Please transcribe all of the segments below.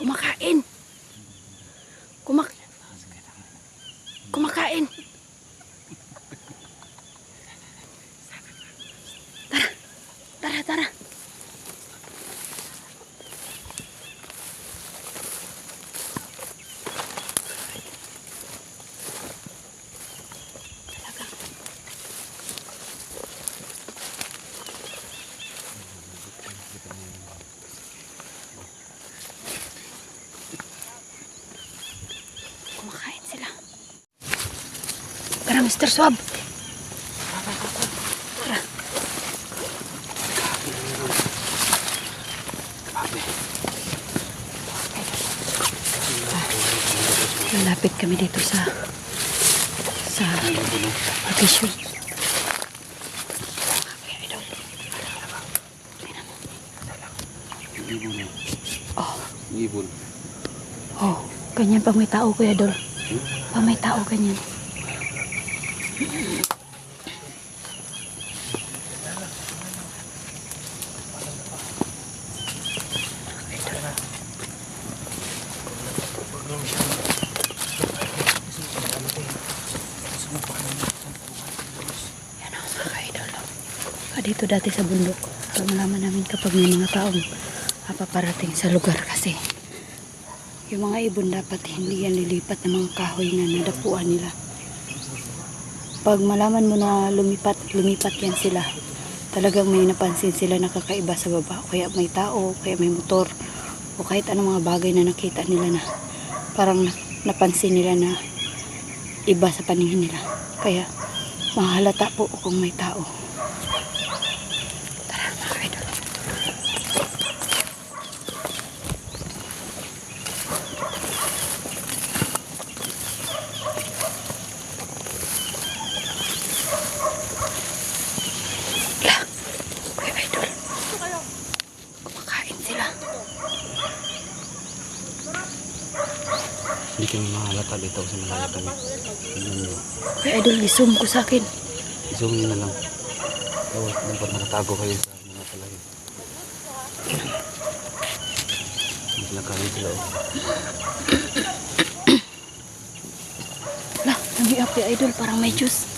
kumakain. Mr. Swab. Tara. Lalapit kami dito sa sa location. Ibon. Oh, Ibon. oh, ganyan pag may tao, Kuya Dol. Pag may tao, ganyan. Yan o, mga ka-idol. Ah, dito dati sa bundok. Para malaman namin kapag may mga taong paparating sa lugar kasi yung mga ibon dapat hindi yan lilipat ng mga kahoy na nadapuan nila. Pag malaman mo na lumipat, lumipat yan sila, talagang may napansin sila na kakaiba sa baba. Kaya may tao, kaya may motor, o kahit anong mga bagay na nakita nila na parang na- napansin nila na iba sa paningin nila. Kaya mahalata po kung may tao. Tara mga idol. La, kuya idol. Kumakain sila. Hindi kami mahalata dito sa malaya kami. Nyo. Kuya idol, isum ko sa akin. Zoom nyo na lang. Bawat dapat nakatago kayo sa mga palay. Mas nakain sila oh. La, namiap kuya idol, parang may juice.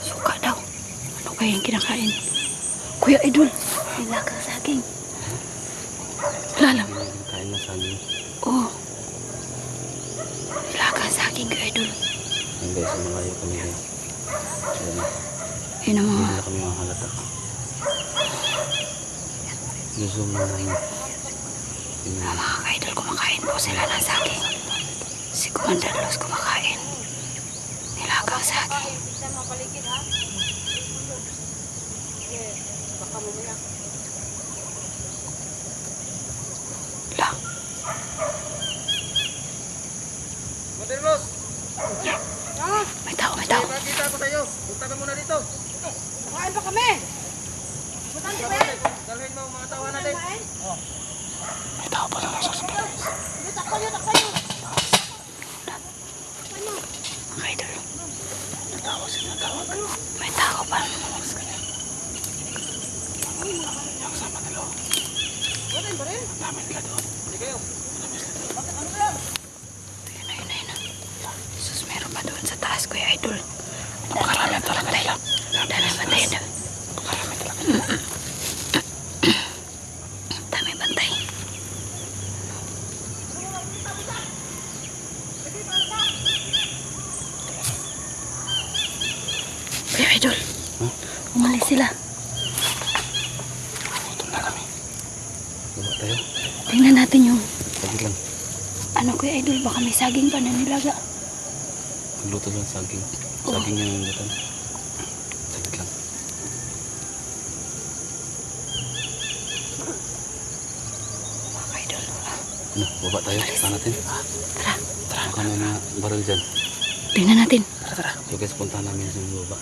Suka daw. Ano kaya yung kinakain? Kuya idol, may lakang saging. Lalam. Hindi na kain na sa amin. Oh. May lakang saging kuya idol. Hindi sa malayo kami guys. Ayan. Yun ang Hindi mga... na kami mahalata. I-zoom na lang. Tingnan. Mga ka-idol, kumakain po sila ng saging. Si Commander Los kumakain. Nilagang saging. La. Modelos, May tao, may tao. nakita ko sa'yo. Punta ka muna dito. Kumain pa kami. Butan ka ba? Dalhin mo ang mga tawa natin. May tao pala nasa sasabihin. Dito, takbo nyo, takbo nyo. Mga idol. Natawa sila, natawag. May tao pa. Yung sama nila. oh. Butan ba rin? Ang dami nila doon. Yun na, yun na, yun na. Sus, meron pa doon sa taas, kuya idol. Napakarami talaga nila. Dami bantay. Dami, Napakarami talaga. dami bantay. Kuya idol. Umalis sila. Gutom na kami. Tingnan natin yung Sagit lang. ano kuya idol. Baka may saging pa na nilaga. Magluto lang saging. Saging yung lutan. Sagit lang. Mga idol. Ano, baba tayo. Tara natin. Tara. Tara. Baka may mga baril dyan. Tingnan natin. Tara, tara. So guys, punta namin sa baba.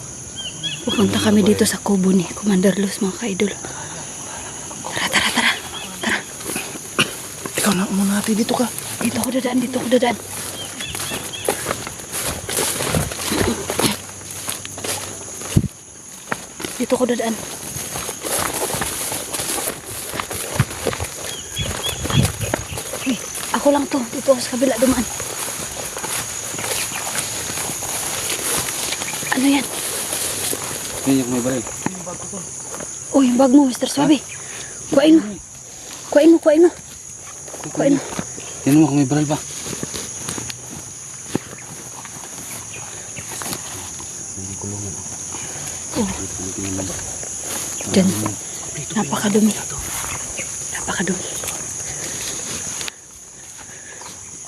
Pupunta kami dito sa kubo ni Commander Luz mga ka-idol. Tara, tara, tara. Tara. Ikaw na muna natin dito ka. Dito ako dadaan, dito ako dadaan. Dito ako dadaan. Ako lang to. Dito ako sa kabila dumaan. Ano yan? Yan yung may baril. Oh, yung bag mo, Mr. Swabe. Kuhain mo. Kuhain mo, kuhain mo. Kuhain mo. Yan mo kung may baril pa. Hindi kulungan ako. Oh, Hindi tingnan ba? Dyan. Napakadumi. Napakadumi.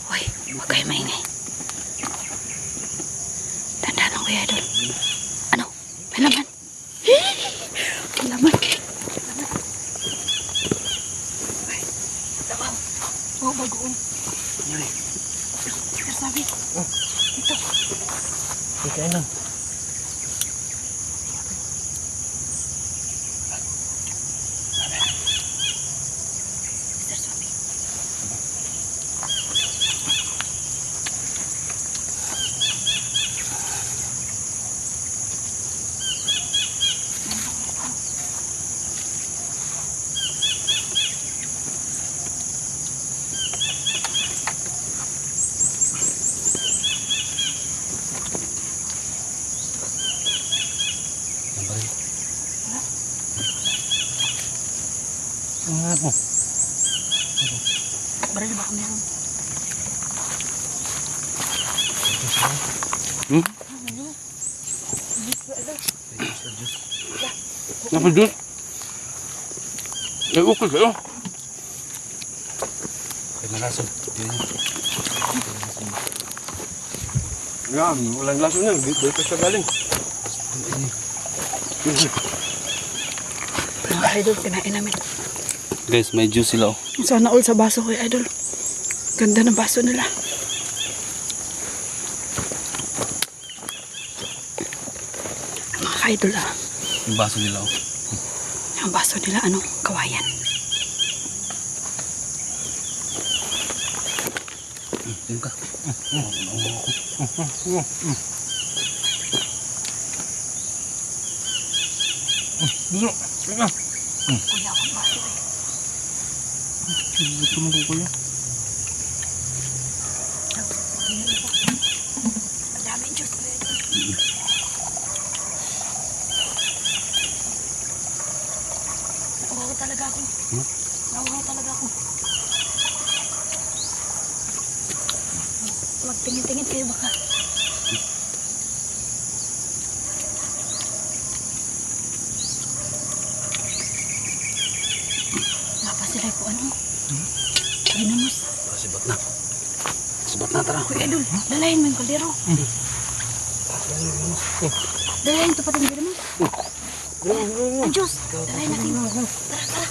Uy, huwag kayo maingay. Tandaan lang, Kuya Idol. Ano? May laman. May laman. Oh, bagoong. Mr. Sabi. Ito. Ikain lang. Ano? Baril baka meron. Hmm? Apa Jus? Eh, ukol kayo. Kaya nalason. Yan. Yan, walang laso niyan. Dito siya galing. Idol, kinain namin. Guys, may juice sila oh. Sana all sa baso ko, idol. Ganda ng baso nila. Mga idol ah. Yung baso nila oh. Ang baso nila, ano? Kawayan. Yan ka. Dito. Ika. Kuya, ang baso eh. Dito mo ko kuya. Talaga ako. Hmm? Nawawa talaga ako. Magtingin-tingin kayo baka. Napa sila po ano? Ginamos. Sibat na. Sibat na, tara. Kuya Idol, dalayan mo yung kaldero. Dalayan ito pati yung ginamos. Ang Diyos, dalayan natin. Tara, tara.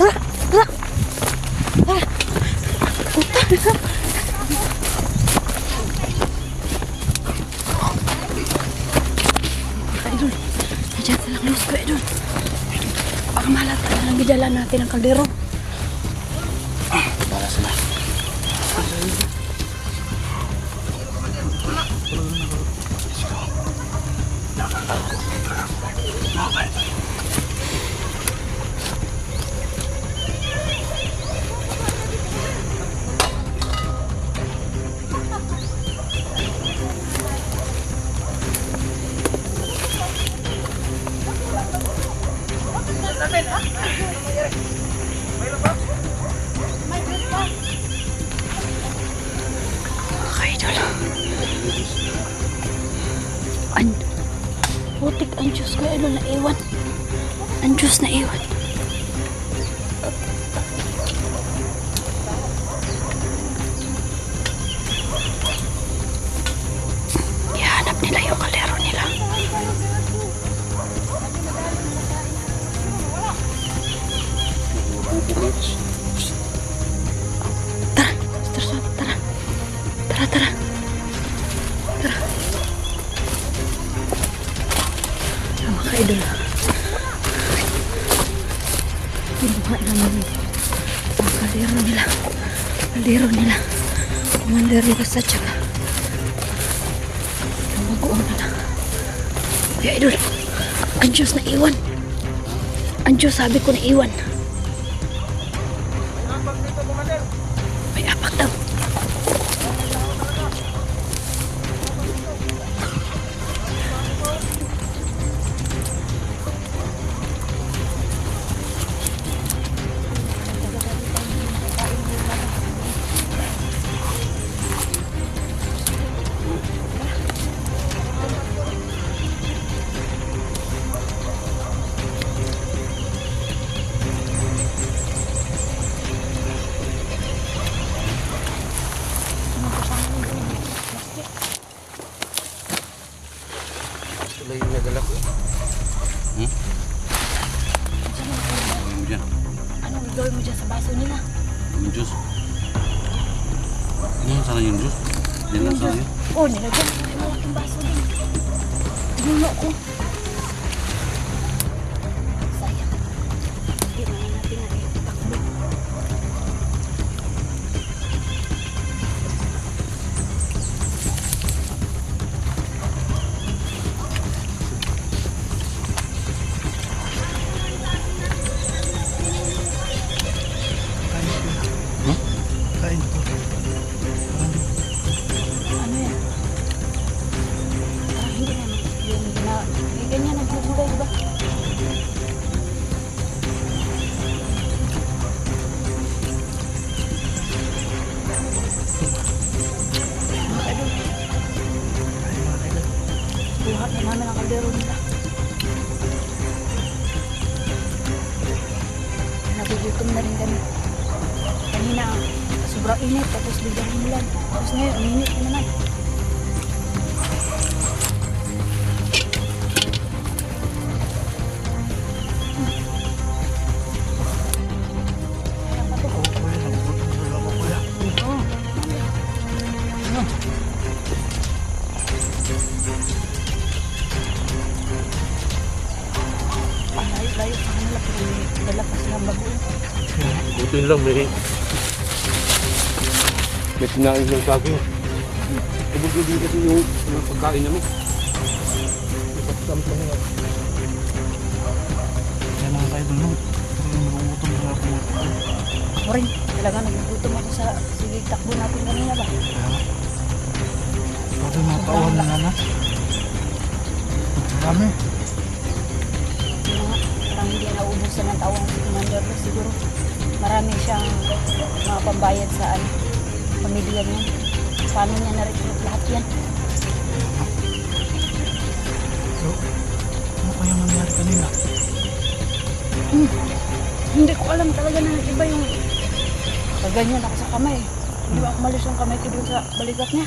Tara, tara. Tara. Puta. Idol, nandiyan silang luz ko, Idol. Baka malata na lang bidala natin ang kaldero. Putik ang Diyos idol, na iwan. Ang Diyos na iwan. Kinuha namin ang kaldero nila. Kaldero nila. Commander Rivas at saka ang bagoong nila. Kaya idol, ang Diyos na iwan. Ang Diyos sabi ko na iwan. Kanina, sobrang init, tapos biglang umulan. Tapos ngayon, uminit na naman. Kaya pa to. May kinain ng saging. Ibig din kasi yung, yung pagkain namin. Ipapasam pa nga. Kaya mga no, talagang nagugutom na ako. Ako rin, talaga nagugutom ako sa sige takbo natin kanina ba? Kaya, pati mga tauhan na na. Marami. Mga parang hindi nauubusan ng tawang si Commander siguro. Marami siyang mga pambayad sa ano, pamilya niya. Paano niya na-recruit lahat yan? So, ano kaya nangyari kanina? Hindi ko alam talaga na nag-iba yung kaganyan ako sa kamay. Hindi ba umalis yung kamay ko dun sa balikat niya?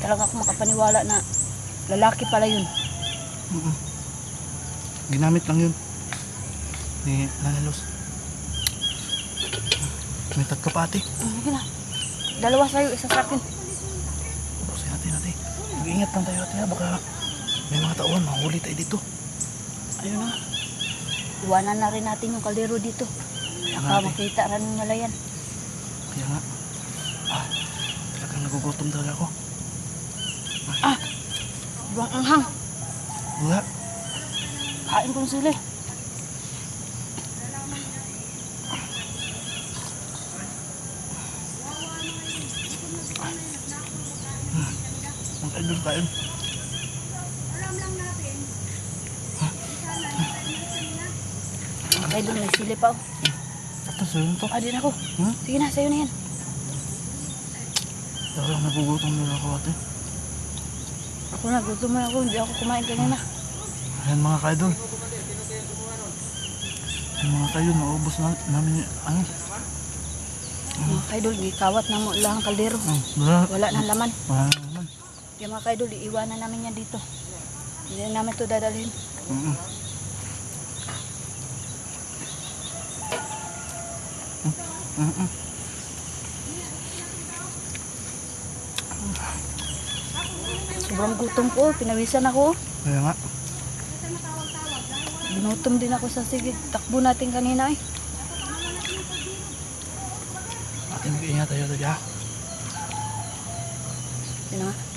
Talaga ako makapaniwala na lalaki pala yun. Mm-mm. Ginamit lang yun. Ni Lanalos. May tatlo pa ate. Oh, Sige na. Dalawa sa'yo, isa sa akin. Bukasin natin ate. Mag-ingat lang tayo ate ha. Baka may mga tauhan. Mahuli tayo dito. Ayun na. Iwanan na rin natin yung kaldero dito. Kaya nga Baka ate. makita rin nila yan. Kaya nga. Ah, talagang nagugutom talaga ako. Ibang anghang. Wala. Kain kong sili. Ang kaidol kain. Ay, doon may sili pa. Oh. Ito sa'yo to. Ah, din ako. Hmm? Sige na, sa'yo na yan. Talagang nagugutom talaga ako ate. Ako na, gutom na ako. Hindi ako kumain kanina. Ayan mga kaidol. Ayan mga kaidol, naubos na namin yung ano. Mga kaidol, gikawat na mo lang ang kaldero. Oh, wala. Wala nang laman. Wala Kaya mga kaidol, iiwanan namin yan dito. Hindi na namin ito dadalhin. Mm-mm. Mm-mm. Sobrang gutom ko. Pinawisan ako. Kaya nga. Binutom din ako sa sige. Takbo natin kanina eh. Ate, mag-ingat tayo tayo. Yun na nga.